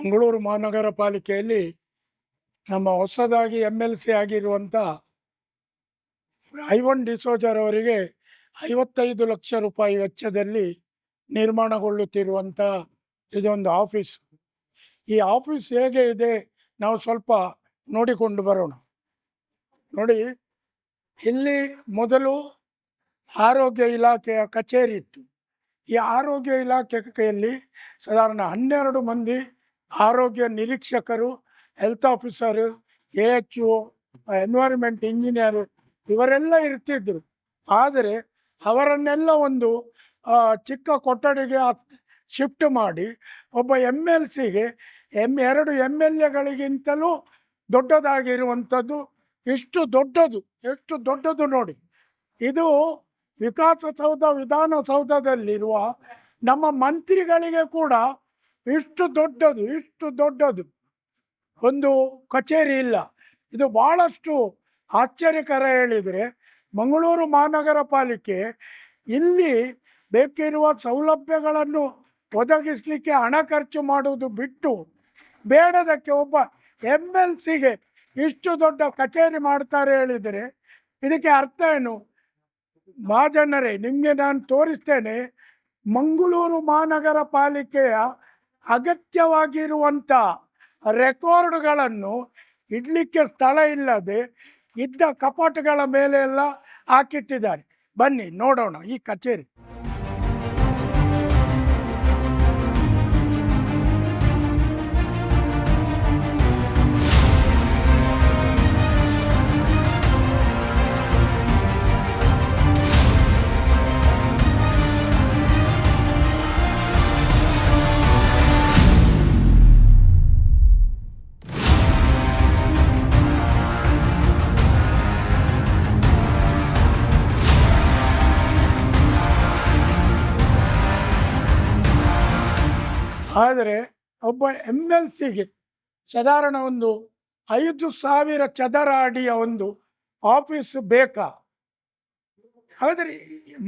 ಮಂಗಳೂರು ಮಹಾನಗರ ಪಾಲಿಕೆಯಲ್ಲಿ ನಮ್ಮ ಹೊಸದಾಗಿ ಎಂ ಎಲ್ ಸಿ ಆಗಿರುವಂಥ ಐವನ್ ಡಿಸೋಜರವರಿಗೆ ಐವತ್ತೈದು ಲಕ್ಷ ರೂಪಾಯಿ ವೆಚ್ಚದಲ್ಲಿ ನಿರ್ಮಾಣಗೊಳ್ಳುತ್ತಿರುವಂಥ ಇದೊಂದು ಆಫೀಸ್. ಈ ಆಫೀಸ್ ಹೇಗೆ ಇದೆ ನಾವು ಸ್ವಲ್ಪ ನೋಡಿಕೊಂಡು ಬರೋಣ. ನೋಡಿ, ಇಲ್ಲಿ ಮೊದಲು ಆರೋಗ್ಯ ಇಲಾಖೆಯ ಕಚೇರಿ ಇತ್ತು. ಈ ಆರೋಗ್ಯ ಇಲಾಖೆಯಲ್ಲಿ ಸಾಧಾರಣ ಹನ್ನೆರಡು ಮಂದಿ ಆರೋಗ್ಯ ನಿರೀಕ್ಷಕರು health officer A H O environment engineer ಇವರೆಲ್ಲ ಇರ್ತಿದ್ರು. ಆದರೆ ಅವರನ್ನೆಲ್ಲ ಒಂದು ಚಿಕ್ಕ ಕೊಠಡಿಗೆ ಶಿಫ್ಟ್ ಮಾಡಿ ಒಬ್ಬ ಎಂ ಎಲ್ ಸಿಗೆ ಎಂ, ಎರಡು ಎಂ ಎಲ್ ಎಗಳಿಗಿಂತಲೂ ದೊಡ್ಡದಾಗಿರುವಂಥದ್ದು, ಇಷ್ಟು ದೊಡ್ಡದು, ಎಷ್ಟು ದೊಡ್ಡದು ನೋಡಿ. ಇದು ವಿಕಾಸಸೌಧ ವಿಧಾನಸೌಧದಲ್ಲಿರುವ ನಮ್ಮ ಮಂತ್ರಿಗಳಿಗೆ ಕೂಡ ಇಷ್ಟು ದೊಡ್ಡದು ಇಷ್ಟು ದೊಡ್ಡದು. ಒಂದು ಕಚೇರಿ ಇಲ್ಲ. ಇದು ಭಾಳಷ್ಟು ಆಶ್ಚರ್ಯಕರ ಹೇಳಿದರೆ, ಮಂಗಳೂರು ಮಹಾನಗರ ಪಾಲಿಕೆ ಇಲ್ಲಿ ಬೇಕಿರುವ ಸೌಲಭ್ಯಗಳನ್ನು ಒದಗಿಸಲಿಕ್ಕೆ ಹಣ ಖರ್ಚು ಮಾಡುವುದು ಬಿಟ್ಟು ಬೇಡದಕ್ಕೆ ಒಬ್ಬ ಎಂ ಎಲ್ ಸಿಗೆ ಇಷ್ಟು ದೊಡ್ಡ ಕಚೇರಿ ಮಾಡ್ತಾರೆ ಹೇಳಿದರೆ, ಇದಕ್ಕೆ ಅರ್ಥ ಏನು? ಮಹಾಜನರೇ ನಿಮಗೆ ನಾನು ತೋರಿಸ್ತೇನೆ, ಮಂಗಳೂರು ಮಹಾನಗರ ಪಾಲಿಕೆಯ ಅಗತ್ಯವಾಗಿರುವಂಥ ರೆಕಾರ್ಡ್ಗಳನ್ನು ಇಡಲಿಕ್ಕೆ ಸ್ಥಳ ಇಲ್ಲದೆ ಇದ್ದ ಕಪಾಟುಗಳ ಮೇಲೆ ಎಲ್ಲ ಹಾಕಿಟ್ಟಿದ್ದಾರೆ. ಬನ್ನಿ ನೋಡೋಣ ಈ ಕಚೇರಿ. ಆದರೆ ಒಬ್ಬ ಎಂ ಎಲ್ ಸಿಗೆ ಸಾಧಾರಣ ಒಂದು ಐದು ಸಾವಿರ ಚದರ ಅಡಿಯ ಒಂದು ಆಫೀಸ್ ಬೇಕಾ? ಆದರೆ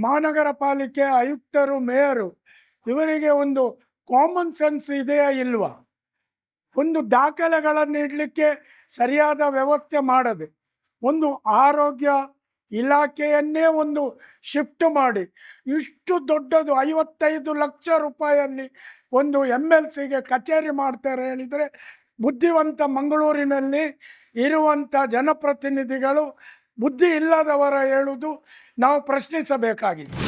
ಮಹಾನಗರ ಪಾಲಿಕೆ ಆಯುಕ್ತರು, ಮೇಯರು, ಇವರಿಗೆ ಒಂದು ಕಾಮನ್ ಸೆನ್ಸ್ ಇದೆಯಾ ಇಲ್ವಾ? ಒಂದು ದಾಖಲೆಗಳನ್ನು ಇಡಲಿಕ್ಕೆ ಸರಿಯಾದ ವ್ಯವಸ್ಥೆ ಮಾಡದೆ, ಒಂದು ಆರೋಗ್ಯ ಇಲಾಖೆಯನ್ನೇ ಒಂದು ಶಿಫ್ಟ್ ಮಾಡಿ ಇಷ್ಟು ದೊಡ್ಡದು ಐವತ್ತೈದು ಲಕ್ಷ ರೂಪಾಯಿಯಲ್ಲಿ ಒಂದು ಎಂ ಎಲ್ ಸಿಗೆ ಕಚೇರಿ ಮಾಡ್ತಾರೆ ಹೇಳಿದರೆ ಬುದ್ಧಿವಂತ ಮಂಗಳೂರಿನಲ್ಲಿ ಇರುವಂಥ ಜನಪ್ರತಿನಿಧಿಗಳು ಬುದ್ಧಿ ಇಲ್ಲದವರ ಹೇಳುವುದು ನಾವು ಪ್ರಶ್ನಿಸಬೇಕಾಗಿದೆ.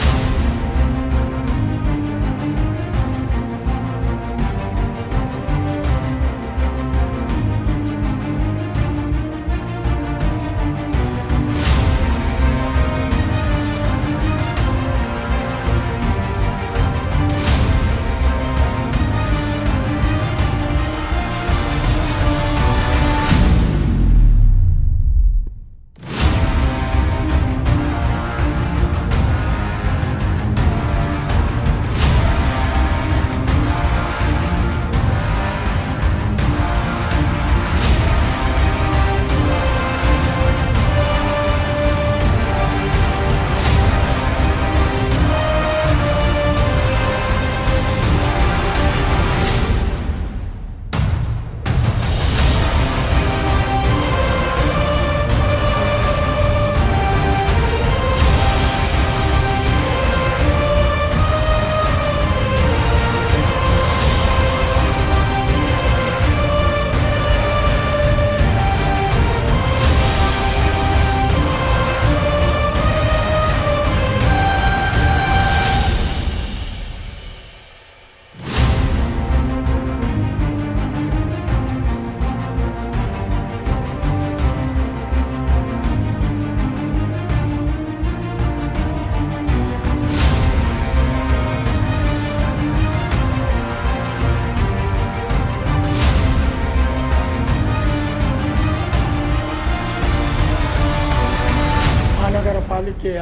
ಮಹಾನಗರ ಪಾಲಿಕೆಯ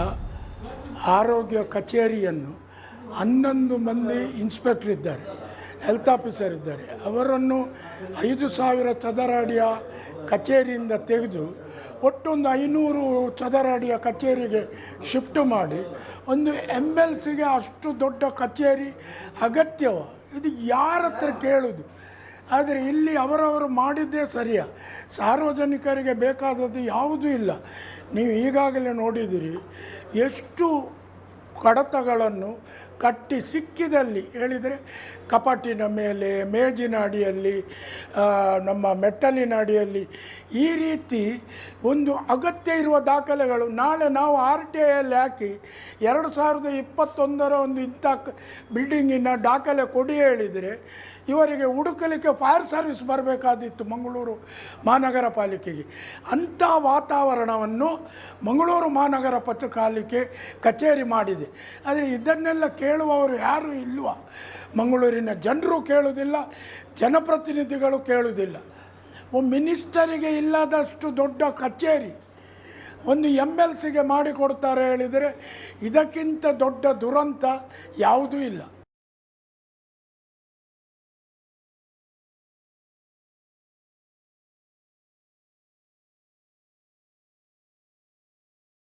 ಆರೋಗ್ಯ ಕಚೇರಿಯನ್ನು ಹನ್ನೊಂದು ಮಂದಿ ಇನ್ಸ್ಪೆಕ್ಟರ್ ಇದ್ದಾರೆ, ಹೆಲ್ತ್ ಆಫೀಸರ್ ಇದ್ದಾರೆ. ಅವರನ್ನು ಐದು ಸಾವಿರ ಚದರ ಅಡಿಯ ಕಚೇರಿಯಿಂದ ತೆಗೆದು ಒಟ್ಟೊಂದು ಐನೂರು ಚದರ ಅಡಿಯ ಕಚೇರಿಗೆ ಶಿಫ್ಟ್ ಮಾಡಿ ಒಂದು ಎಂ ಎಲ್ ಸಿಗೆ ಅಷ್ಟು ದೊಡ್ಡ ಕಚೇರಿ ಅಗತ್ಯವ? ಇದು ಯಾರ ಹತ್ರ ಕೇಳೋದು? ಆದರೆ ಇಲ್ಲಿ ಅವರವರು ಮಾಡಿದ್ದೇ ಸರಿಯ? ಸಾರ್ವಜನಿಕರಿಗೆ ಬೇಕಾದದ್ದು ಯಾವುದೂ ಇಲ್ಲ. ನೀವು ಈಗಾಗಲೇ ನೋಡಿದಿರಿ ಎಷ್ಟು ಕಡತಗಳನ್ನು ಕಟ್ಟಿ ಸಿಕ್ಕಿದಲ್ಲಿ, ಹೇಳಿದರೆ ಕಪಾಟಿನ ಮೇಲೆ, ಮೇಜಿನ ಅಡಿಯಲ್ಲಿ ನಮ್ಮ ಮೆಟ್ಟಲಿನ ಅಡಿಯಲ್ಲಿ ಈ ರೀತಿ ಒಂದು ಅಗತ್ಯ ಇರುವ ದಾಖಲೆಗಳು ನಾಳೆ ನಾವು ಆರ್ ಟಿ ಐಯಲ್ಲಿ ಹಾಕಿ ಎರಡು ಸಾವಿರದ ಇಪ್ಪತ್ತೊಂದರ ಒಂದು ಇಂಥ ಬಿಲ್ಡಿಂಗಿನ ದಾಖಲೆ ಕೊಡಿ ಹೇಳಿದರೆ ಇವರಿಗೆ ಹುಡುಕಲಿಕ್ಕೆ ಫೈರ್ ಸರ್ವಿಸ್ ಬರಬೇಕಾದಿತ್ತು ಮಂಗಳೂರು ಮಹಾನಗರ ಪಾಲಿಕೆಗೆ. ಅಂಥ ವಾತಾವರಣವನ್ನು ಮಂಗಳೂರು ಮಹಾನಗರ ಪಾಲಿಕೆ ಕಚೇರಿ ಮಾಡಿದೆ. ಆದರೆ ಇದನ್ನೆಲ್ಲ ಕೇಳುವವರು ಯಾರೂ ಇಲ್ವ? ಮಂಗಳೂರಿನ ಜನರು ಕೇಳುವುದಿಲ್ಲ ಜನಪ್ರತಿನಿಧಿಗಳು ಕೇಳುವುದಿಲ್ಲ ಮಿನಿಸ್ಟರಿಗೆ ಇಲ್ಲದಷ್ಟು ದೊಡ್ಡ ಕಚೇರಿ ಒಂದು ಎಂ ಎಲ್ ಸಿಗೆ ಮಾಡಿಕೊಡ್ತಾರೆ ಹೇಳಿದರೆ ಇದಕ್ಕಿಂತ ದೊಡ್ಡ ದುರಂತ ಯಾವುದೂ ಇಲ್ಲ.